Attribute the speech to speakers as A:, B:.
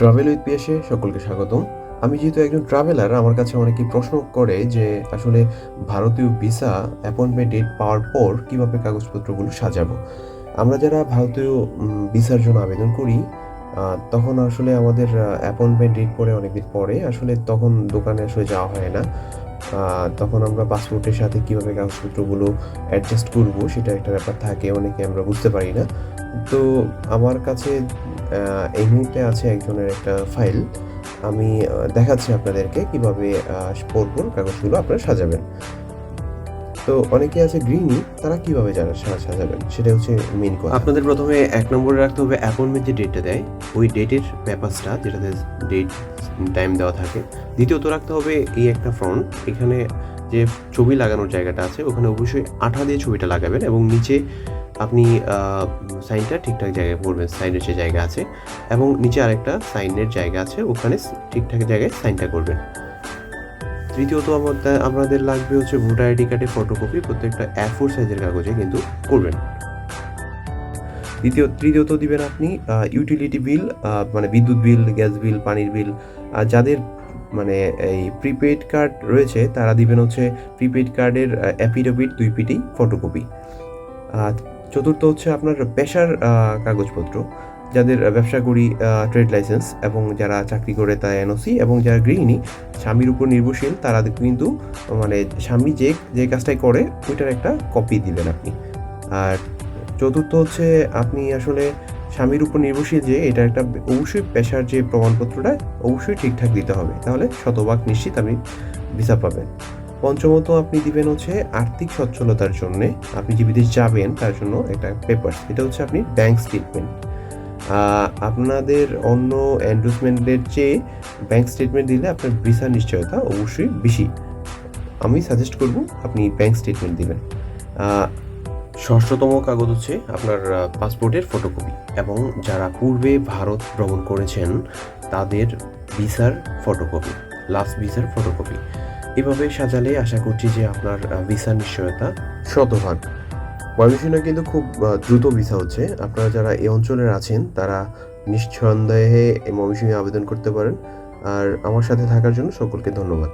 A: Travel with পিএসে সকলকে স্বাগতম। আমি যেহেতু একজন ট্রাভেলার, আমার কাছে অনেকেই প্রশ্ন করে যে আসলে ভারতীয় ভিসা অ্যাপয়েন্টমেন্ট ডেট পাওয়ার পর কীভাবে কাগজপত্রগুলো সাজাবো। আমরা যারা ভারতীয় ভিসার জন্য আবেদন করি তখন আসলে আমাদের অ্যাপয়েন্টমেন্ট ডেট পরে অনেকদিন পরে, আসলে তখন দোকানে আসলে যাওয়া হয় না। তখন আমরা পাসপোর্টের সাথে কীভাবে কাগজপত্রগুলো অ্যাডজাস্ট করব সেটা একটা ব্যাপার থাকে, অনেকে আমরা বুঝতে পারি না। তো আমার কাছে এই মুহূর্তে আছে একজনের একটা ফাইল। আমি দেখাচ্ছি আপনাদেরকে কীভাবে পরপর কাগজগুলো আপনারা সাজাবেন। তো অনেকে আছে গৃহিণী তারা কীভাবে যারা সাজাবেন? সেটা হচ্ছে মেন কথা। আপনাদের প্রথমে এক নম্বরে রাখতে হবে অ্যাপয়েন্টমেন্ট যে ডেটটা দেয়। ওই ডেটের পেপারসটা যেটাতে ডেট টাইম দেওয়া থাকে। দ্বিতীয়ত রাখতে হবে এই একটা ফ্রন্ট এখানে যে ছবি লাগানোর জায়গাটা আছে, ওখানে অবশ্যই আঠা দিয়ে ছবিটা লাগাবেন এবং নিচে আপনি সাইনটা ঠিকঠাক জায়গায় পড়বেন, সাইনের যে জায়গা আছে, এবং নিচে আরেকটা সাইনের জায়গা আছে, ওখানে ঠিকঠাক জায়গায় সাইনটা করবেন। তৃতীয়ত আমাদের আমাদের লাগবে হচ্ছে ভোটার আইডি কার্ডের ফটোকপি, প্রত্যেকটা এ ফোর সাইজের কাগজে কিন্তু করবেন। দ্বিতীয়, তৃতীয়ত দিবেন আপনি ইউটিলিটি বিল মানে বিদ্যুৎ বিল গ্যাস বিল পানির বিল যাদের মানে এই প্রিপেড কার্ড রয়েছে, তারা দিবেন হচ্ছে প্রিপেড কার্ডের অ্যাফিডেভিট দুই পিটি ফটোকপি। চতুর্থ হচ্ছে আপনার পেশার কাগজপত্র, যাদের ব্যবসা করি ট্রেড লাইসেন্স এবং যারা চাকরি করে তা এনওসি এবং যারা গৃহিণী, স্বামীর উপর নির্ভরশীল, তারা কিন্তু মানে স্বামী যে যে কাজটাই করে, ওইটার একটা কপি দিবেন আপনি। আর চতুর্থ হচ্ছে আপনি আসলে স্বামীর উপর নির্ভরশীল যে, এটা একটা অবশ্যই পেশার যে প্রমাণপত্রটা, অবশ্যই ঠিকঠাক দিতে হবে। তাহলে শতভাগ নিশ্চিত আপনি ভিসা পাবেন। পঞ্চমত আপনি দিবেন হচ্ছে আর্থিক সচ্ছলতার জন্য আপনি যে বিদেশ যাবেন, তার জন্য একটা পেপার এটা হচ্ছে আপনি ব্যাংক স্টেটমেন্ট আপনাদের অন্য এন্ডোসমেন্টের চেয়ে ব্যাংক স্টেটমেন্ট দিলে আপনার ভিসা নিশ্চয়তা অবশ্যই বেশি। আমি সাজেস্ট করব আপনি ব্যাংক স্টেটমেন্ট দিবেন। ষষ্ঠতম কাগজ হচ্ছে আপনার পাসপোর্টের ফটোকপি এবং যারা পূর্বে ভারত ভ্রমণ করেছেন, তাদের ভিসার ফটোকপি লাস্ট ভিসার ফটোকপি এভাবে সাজালে আশা করছি যে আপনার ভিসা নিশ্চয়তা শতভাগ ময়মনসিংহে কিন্তু খুব দ্রুত ভিসা হচ্ছে। আপনারা যারা এই অঞ্চলের আছেন, তারা নিঃসন্দেহে ময়মনসিংহে আবেদন করতে পারেন। আর আমার সাথে থাকার জন্য সকলকে ধন্যবাদ।